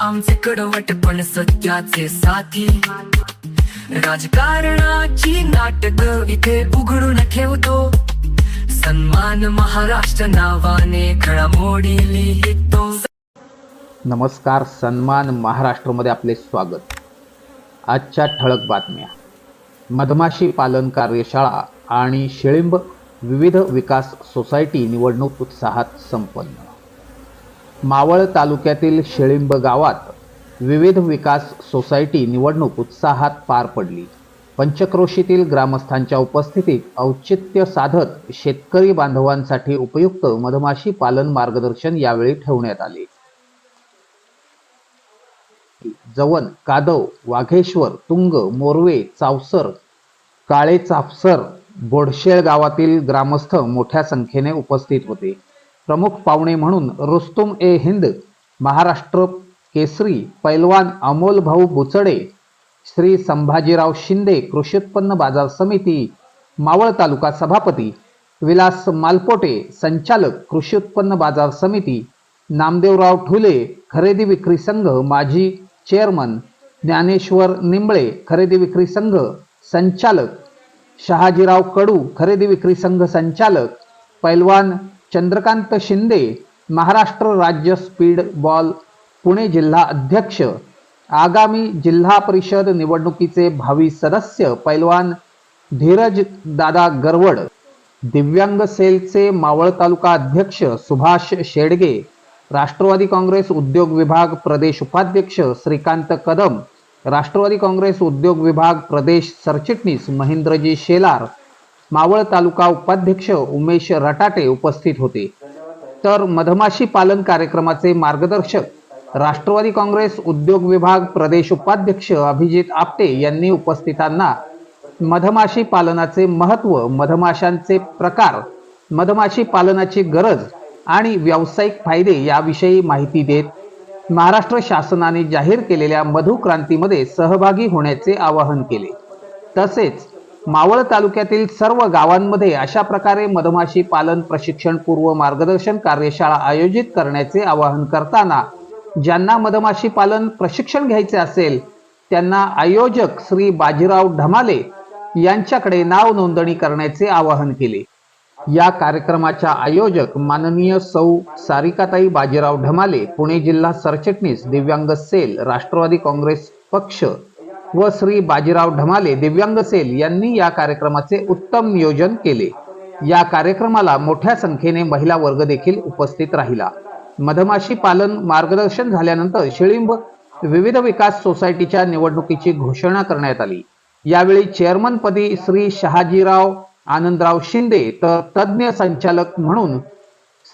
आमचे कडवट पण सत्याचे साथी. राजकारणाची नाटक इथे उघडून ठेवतो. सन्मान महाराष्ट्र नावाने घडामोडी लिहितो. नमस्कार सन्मान महाराष्ट्रमध्ये आपले स्वागत. आजच्या ठळक बातम्या. मधमाशी पालन कार्यशाळा आणि शेळिंब विविध विकास सोसायटी निवडणूक उत्साहात संपन्न. मावळ तालुक्यातील शेळिंब गावात विविध विकास सोसायटी निवडणूक उत्साहात पार पडली. पंचक्रोशीतील ग्रामस्थांच्या उपस्थितीत औचित्य साधत शेतकरी बांधवांसाठी उपयुक्त मधमाशी पालन मार्गदर्शन यावेळी ठेवण्यात आले. जवन कादव वाघेश्वर तुंग मोरवे चावसर काळे चाफसर बोडशेळ गावातील ग्रामस्थ मोठ्या संख्येने उपस्थित होते. प्रमुख पाहुणे म्हणून रुस्तुम ए हिंद महाराष्ट्र केसरी पैलवान अमोल भाऊ बुचडे श्री संभाजीराव शिंदे कृषी उत्पन्न बाजार समिती मावळ तालुका सभापती विलास मालपोटे संचालक कृषी उत्पन्न बाजार समिती नामदेवराव ठुले खरेदी विक्री संघ माजी चेअरमन ज्ञानेश्वर निंबळे खरेदी विक्री संघ संचालक शहाजीराव कडू खरेदी विक्री संघ संचालक पैलवान चंद्रकांत शिंदे महाराष्ट्र राज्य स्पीड बॉल पुणे जिल्हा अध्यक्ष आगामी जिल्हा परिषद निवडणुकीचे भावी सदस्य पैलवान धीरज दादा गरवड दिव्यांग सेलचे मावळ तालुका अध्यक्ष सुभाष शेडगे राष्ट्रवादी काँग्रेस उद्योग विभाग प्रदेश उपाध्यक्ष श्रीकांत कदम राष्ट्रवादी काँग्रेस उद्योग विभाग प्रदेश सरचिटणीस महेंद्रजी शेलार मावळ तालुका उपाध्यक्ष उमेश रटाटे उपस्थित होते. तर मधमाशी पालन कार्यक्रमाचे मार्गदर्शक राष्ट्रवादी काँग्रेस उद्योग विभाग प्रदेश उपाध्यक्ष अभिजित आपटे यांनी उपस्थितांना मधमाशी पालनाचे महत्त्व मधमाशांचे प्रकार मधमाशी पालनाची गरज आणि व्यावसायिक फायदे याविषयी माहिती देत महाराष्ट्र शासनाने जाहीर केलेल्या मधु क्रांतीमध्ये सहभागी होण्याचे आवाहन केले. तसेच मावळ तालुक्यातील सर्व गावांमध्ये अशा प्रकारे मधमाशी पालन प्रशिक्षण पूर्व मार्गदर्शन कार्यशाळा आयोजित करण्याचे आवाहन करताना ज्यांना मधमाशी पालन प्रशिक्षण घ्यायचे असेल त्यांना आयोजक श्री बाजीराव ढमाले यांच्याकडे नाव नोंदणी करण्याचे आवाहन केले. या कार्यक्रमाच्या आयोजक माननीय सौ सारिकाताई बाजीराव ढमाले पुणे जिल्हा सरचिटणीस दिव्यांग सेल राष्ट्रवादी काँग्रेस पक्ष व श्री बाजीराव ढमाले दिव्यांग सेल यांनी या कार्यक्रमाचे उत्तम नियोजन केले. या कार्यक्रमाला मोठ्या संख्येने महिला वर्ग देखील उपस्थित राहिला. मधमाशी पालन मार्गदर्शन झाल्यानंतर शिळिंब विविध विकास सोसायटीच्या निवडणुकीची घोषणा करण्यात आली. यावेळी चेअरमनपदी श्री शहाजीराव आनंदराव शिंदे तर तज्ज्ञ संचालक म्हणून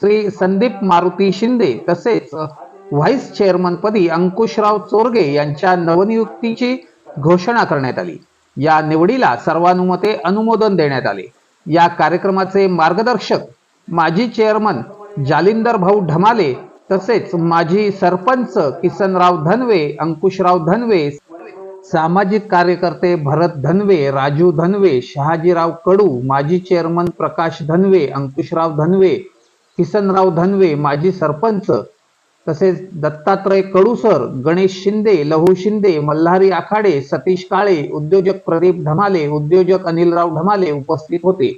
श्री संदीप मारुती शिंदे तसेच व्हाईस चेअरमनपदी अंकुशराव चोरगे यांच्या नवनियुक्तीची घोषणा करण्यात आली. या निवडीला सर्वानुमते अनुमोदन देण्यात आले. या कार्यक्रमाचे मार्गदर्शक माजी चेअरमन जालिंदर भाऊ ढमाले तसेच माजी सरपंच किसनराव धनवे अंकुशराव धनवे सामाजिक कार्यकर्ते भरत धनवे राजू धनवे शहाजीराव कडू माजी चेअरमन प्रकाश धनवे अंकुशराव धनवे किसनराव धनवे माजी सरपंच तसेच दत्तात्रय कडूसर गणेश शिंदे लहू शिंदे मल्हारी आखाडे सतीश काळे उद्योजक प्रदीप ढमाले उद्योजक अनिलराव ढमाले उपस्थित होते.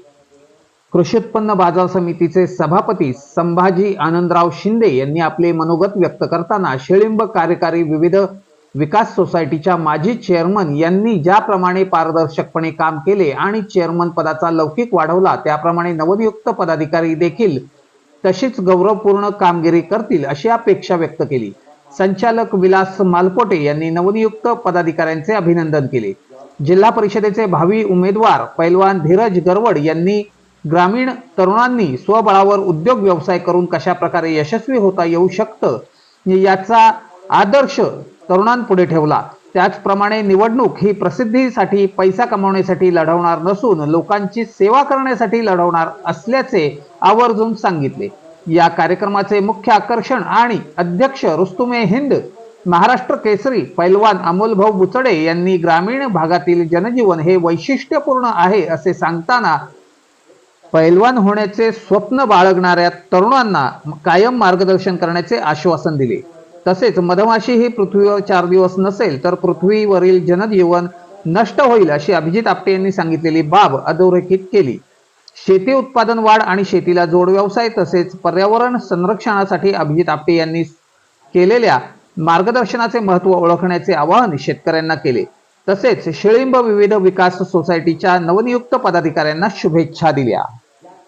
कृषी उत्पन्न बाजार समितीचे सभापती संभाजी आनंदराव शिंदे यांनी आपले मनोगत व्यक्त करताना शेळिंब कार्यकारी विविध विकास सोसायटीच्या माजी चेअरमन यांनी ज्याप्रमाणे पारदर्शकपणे काम केले आणि चेअरमन पदाचा लौकिक वाढवला त्याप्रमाणे नवनियुक्त पदाधिकारी देखील तशीच गौरवपूर्ण कामगिरी करतील अशी अपेक्षा व्यक्त केली. संचालक विलास मालपोटे यांनी नवनियुक्त पदाधिकाऱ्यांचे अभिनंदन केले. जिल्हा परिषदेचे भावी उमेदवार पैलवान धीरज गरवड यांनी ग्रामीण तरुणांनी स्वबळावर उद्योग व्यवसाय करून कशा प्रकारे यशस्वी होता येऊ शकतं याचा आदर्श तरुणांपुढे ठेवला. त्याचप्रमाणे निवडणूक ही प्रसिद्धीसाठी पैसा कमावण्यासाठी लढवणार नसून लोकांची सेवा करण्यासाठी लढवणार असल्याचे आवर्जून सांगितले. या कार्यक्रमाचे मुख्य आकर्षण आणि अध्यक्ष रुस्तुमे हिंद महाराष्ट्र केसरी पैलवान अमोलभाऊ बुचडे यांनी ग्रामीण भागातील जनजीवन हे वैशिष्ट्यपूर्ण आहे असे सांगताना पैलवान होण्याचे स्वप्न बाळगणाऱ्या तरुणांना कायम मार्गदर्शन करण्याचे आश्वासन दिले. तसेच मधमाशी ही पृथ्वीवर चार दिवस नसेल तर पृथ्वीवरील जनजीवन नष्ट होईल अशी अभिजित आपटे यांनी सांगितलेली बाब अधोरेखित केली. शेती उत्पादन वाढ आणि शेतीला जोड व्यवसाय तसेच पर्यावरण संरक्षणासाठी अभिजित आपटे यांनी केलेल्या मार्गदर्शनाचे महत्त्व ओळखण्याचे आवाहन शेतकऱ्यांना केले. तसेच शिळिंब विविध विकास सोसायटीच्या नवनियुक्त पदाधिकाऱ्यांना शुभेच्छा दिल्या.